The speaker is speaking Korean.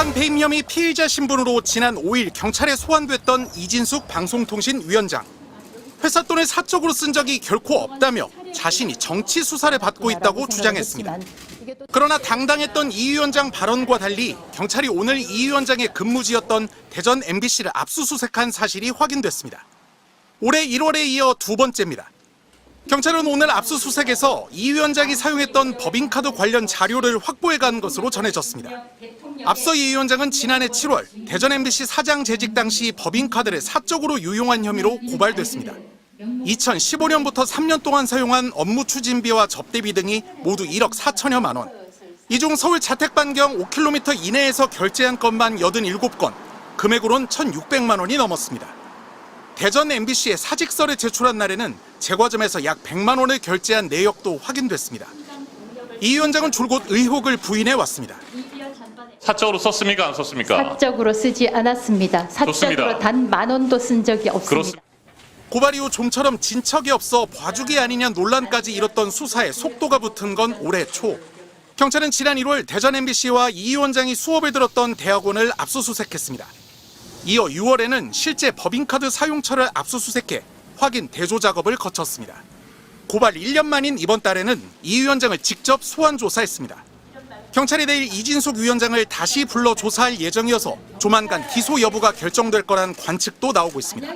부동산 배임 혐의 피의자 신분으로 지난 5일 경찰에 소환됐던 이진숙 방송통신위원장. 회사 돈을 사적으로 쓴 적이 결코 없다며 자신이 정치 수사를 받고 있다고 주장했습니다. 그러나 당당했던 이 위원장 발언과 달리 경찰이 오늘 이 위원장의 근무지였던 대전 MBC를 압수수색한 사실이 확인됐습니다. 올해 1월에 이어 두 번째입니다. 경찰은 오늘 압수수색에서 이 위원장이 사용했던 법인카드 관련 자료를 확보해 간 것으로 전해졌습니다. 앞서 이 위원장은 지난해 7월 대전 MBC 사장 재직 당시 법인카드를 사적으로 유용한 혐의로 고발됐습니다. 2015년부터 3년 동안 사용한 업무 추진비와 접대비 등이 모두 1억 4천여만 원. 이 중 서울 자택 반경 5km 이내에서 결제한 건만 87건, 금액으로는 1,600만 원이 넘었습니다. 대전 MBC에 사직서를 제출한 날에는 제과점에서 약 100만 원을 결제한 내역도 확인됐습니다. 이 위원장은 줄곧 의혹을 부인해 왔습니다. 사적으로 썼습니까? 안 썼습니까? 사적으로 쓰지 않았습니다. 사적으로 단 만 원도 쓴 적이 없습니다. 그렇습니다. 고발 이후 좀처럼 진척이 없어 봐주기 아니냐 논란까지 일었던 수사에 속도가 붙은 건 올해 초. 경찰은 지난 1월 대전 MBC와 이 위원장이 수업을 들었던 대학원을 압수수색했습니다. 이어 6월에는 실제 법인카드 사용처를 압수수색해 확인 대조 작업을 거쳤습니다. 고발 1년 만인 이번 달에는 이 위원장을 직접 소환 조사했습니다. 경찰이 내일 이진숙 위원장을 다시 불러 조사할 예정이어서 조만간 기소 여부가 결정될 거란 관측도 나오고 있습니다.